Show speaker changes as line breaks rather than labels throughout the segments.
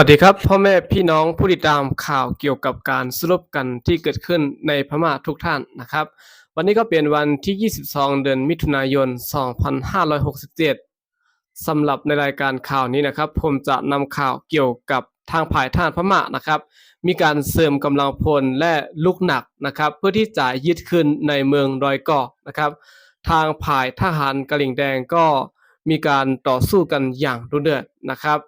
วัสดีครับ พ่อแม่พี่น้องผู้ติดตามข่าวเกี่ยวกับการสรุปกันที่เกิดขึ้นในพม่าทุกท่านนะครับ วันนี้ก็เป็นวันที่ 22 เดือนมิถุนายน 2567สำหรับในรายการข่าวนี้นะครับ ผมจะนำข่าวเกี่ยวกับทางผ่ายทหารพม่านะครับ มีการเสริมกำลังพลและลูกหนักนะครับ เพื่อที่จะยึดขึ้นในเมืองดอยก่อนะครับ ทางผ่ายทหารกะหลิ่งแดงก็มีการต่อสู้กันอย่างรุนแรงนะครับ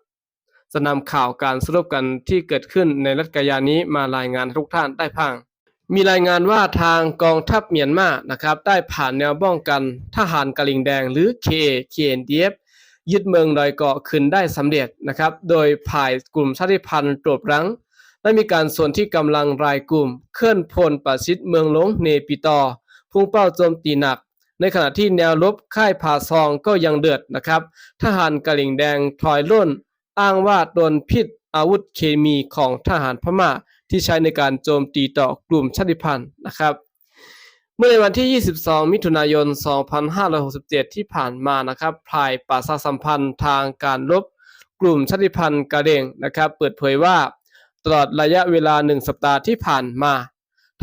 จะนำข่าวการสรุปกันที่เกิดขึ้นในรัฐกายานี้มารายงานทุกท่านได้พังมีรายงานว่าทางกองทัพเมียนมานะครับได้ผ่านแนวป้องกันทหารกะหลิงแดงหรือ KA KNDF ยึดเมืองดอยเกาะขึ้นได้สำเร็จนะครับ โดยผ่ายกลุ่มชาติพันธุ์ตรวจรังได้มีการส่วนที่กำลังรายกลุ่ม เคลื่อนพลประชิดเมืองหลงเนปิตอ พุ่งเป้าโจมตีหนัก ในขณะที่แนวรบค่ายผาซองก็ยังเดือดนะครับ ทหารกะหลิงแดงถอยร่น อ้างว่าโดนพิษอาวุธเคมีของทหารพม่าที่ใช้ในการโจมตีต่อกลุ่มชาติพันธุ์นะครับ เมื่อในวันที่ 22 มิถุนายน 2567 ที่ผ่านมานะครับพลายประชาสัมพันธ์ทางการรบกลุ่มชาติพันธุ์กะเหรี่ยงนะครับ เปิดเผยว่าตลอดระยะเวลาหนึ่งสัปดาห์ที่ผ่านมา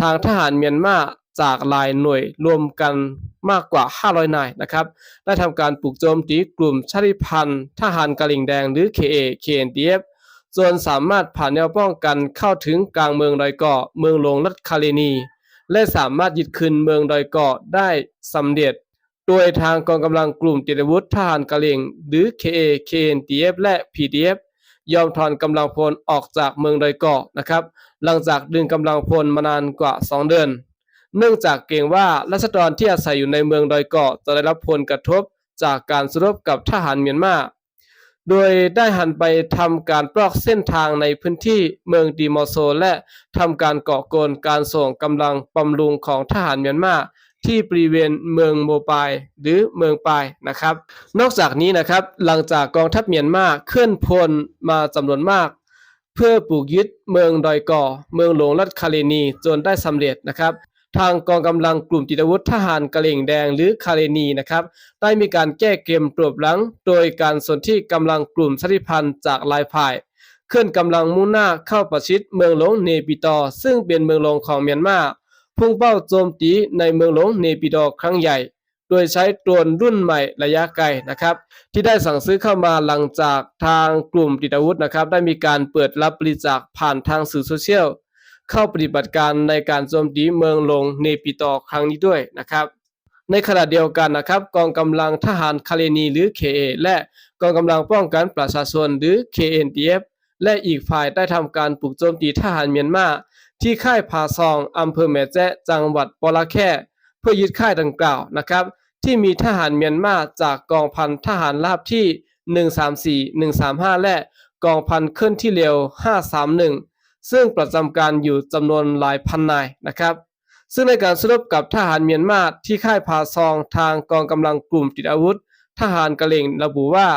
ทางทหารเมียนมา จากหลายหน่วยรวมกันมากกว่า 500 นายนะครับ ได้ทำการปลุกโจมตีกลุ่มชาติพันธุ์ทหารกะหลิ่งแดงหรือ KA KNDF จนสามารถผ่านแนวป้องกันเข้าถึงกลางเมืองดอยเกาะเมืองหลวงรัฐคาเลนี และสามารถยึดคืนเมืองดอยเกาะได้สำเร็จ โดยทางกองกำลังกลุ่มติดอาวุธทหารกะเหรี่ยงหรือ KA KNDF และ PDF ยอมถอนกำลังพลออกจากเมืองดอยเกาะนะครับ หลังจากดึงกำลังพลมานานกว่า 2 เดือน เนื่องจากเกรงว่ารัษฎรที่อาศัยอยู่ในเมืองดอยเกาะจะได้รับผลกระทบจากการสู้รบกับทหารเมียนมา โดยได้หันไปทำการปลอกเส้นทางในพื้นที่เมืองดีมอโซ และทำการเก่อกวนการส่งกำลังบำรุงของทหารเมียนมาที่บริเวณเมืองโมปายหรือเมืองปายนะครับ นอกจากนี้นะครับหลังจากกองทัพเมียนมาเคลื่อนพลมาจำนวนมาก เพื่อปลูกยึดเมืองดอยก่อเมืองหลวงรัฐคาเลนีจนได้สำเร็จนะครับ ทางกองกำลังกลุ่มติดอาวุธทหารกะเหรี่ยงแดงหรือคาเลนีนะครับ ได้มีการแก้เกมตรวจหลัง โดยการสนที่กำลังกลุ่มชาติพันธุ์จากหลายฝ่าย เคลื่อนกำลังมุ่งหน้าเข้าประชิดเมืองหลวงเนปิตอซึ่งเป็นเมืองหลวงของเมียนมาพุ่งเป้าโจมตีในเมืองหลวงเนปิดอครั้งใหญ่ โดยใช้โดรนรุ่นใหม่ระยะไกลนะครับ ที่ได้สั่งซื้อเข้ามาหลังจากทางกลุ่มติดอาวุธนะครับ ได้มีการเปิดรับบริจาคผ่านทางสื่อโซเชียล เข้าปฏิบัติการในการโจมตีเมืองลงเนปิตอครั้งนี้ด้วยนะครับในขณะเดียวกันนะครับกองกำลังทหารคาเลนีหรือ KA และกองกำลังป้องกันประชาชนหรือ KNDF และอีกฝ่ายได้ทำการปลุกโจมตีทหารเมียนมาที่ค่ายผาซองอำเภอแม่แจ้จังหวัดปอลาแค่เพื่อยึดค่ายดังกล่าวนะครับ ที่มีทหารเมียนมาจากกองพันทหารราบที่ 134 135 และกองพันเคลื่อนที่เร็ว 531 ซึ่งประจำการอยู่จำนวนหลายพันนายนะครับ ซึ่งในการสู้รบกับทหารเมียนมาที่ค่ายผาซองทางกองกำลังกลุ่มติดอาวุธ ทหารกะเหรี่ยงระบุว่า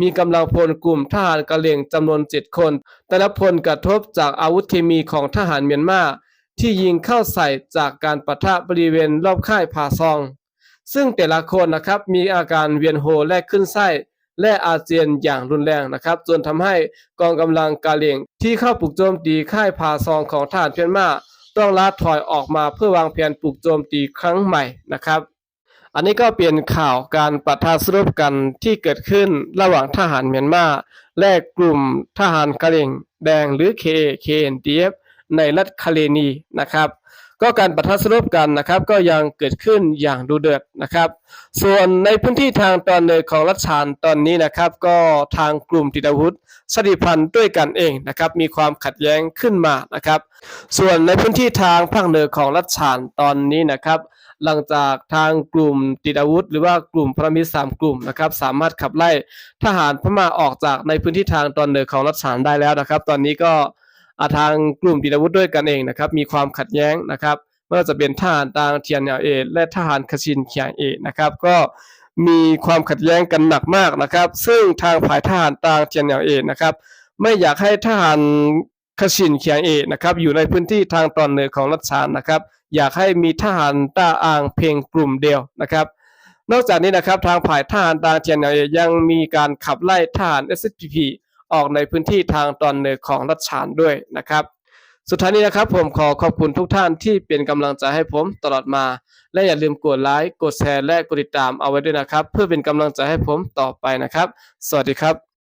มีกำลังพลกลุ่มทหารกะเหรี่ยงจำนวน 7 คน แต่ละพลกระทบจากอาวุธเคมีของทหารเมียนมาที่ยิงเข้าใส่จากการปะทะบริเวณรอบค่ายผาซอง ซึ่งแต่ละคนนะครับมีอาการเวียนโหและขึ้นไส้ และอาเจียนอย่างรุนแรงนะครับจนทำให้กองกำลังกะเหรี่ยงที่เข้าปลุกโจมตีค่ายผาซองของทหารเมียนมาต้องลาถอยออกมาเพื่อวางแผนปลุกโจมตีครั้งใหม่นะครับ อันนี้ก็เป็นข่าวการปะทะสรุปกันที่เกิดขึ้นระหว่างทหารเมียนมาและกลุ่มทหารกะเหรี่ยงแดงหรือ KKNDF ในรัฐคาเลนีนะครับ ก็การปะทะสรุปกันนะครับก็ยังเกิดขึ้นอย่างดูเดือดนะครับ ส่วนในพื้นที่ทางตอนเหนือของรัฐฉานตอนนี้นะครับ ก็ทางกลุ่มติดอาวุธสติพันธ์ด้วยกันเองนะครับ มีความขัดแย้งขึ้นมานะครับ ส่วนในพื้นที่ทางภาคเหนือของรัฐฉานตอนนี้นะครับ หลังจากทางกลุ่มติดอาวุธ หรือว่ากลุ่มพระมิตรสามกลุ่มนะครับ สามารถขับไล่ทหารพม่าออกจากในพื้นที่ทางตอนเหนือของรัฐฉานได้แล้วนะครับ ตอนนี้ก็ ทางกลุ่มติดอาวุธด้วยกันเองนะครับ มีความขัดแย้งนะครับไม่ว่าจะเป็นทหารตางเทียนแนวเอและทหารคชินเขียงเอนะครับ ก็มีความขัดแย้งกันหนักมากนะครับ ซึ่งทางฝ่ายทหารตางเทียนแนวเอนะครับ ไม่อยากให้ทหารคชินเขียงเอนะครับ อยู่ในพื้นที่ทางตอนเหนือของรัฐฉานนะครับ อยากให้มีทหารต้าอางเพียงกลุ่มเดียวนะครับนอกจากนี้นะครับทางฝ่ายทหารตางเทียนเอยังมีการขับไล่ทหาร SSPP ออกในพื้นที่ทางตอนเหนือของรัชฉานด้วยนะครับ สุดท้ายนี้นะครับผมขอขอบคุณทุกท่านที่เป็นกำลังใจให้ผมตลอดมา และอย่าลืมกดไลค์กดแชร์และกดติดตามเอาไว้ด้วยนะครับ เพื่อเป็นกำลังใจให้ผมต่อไปนะครับ สวัสดีครับ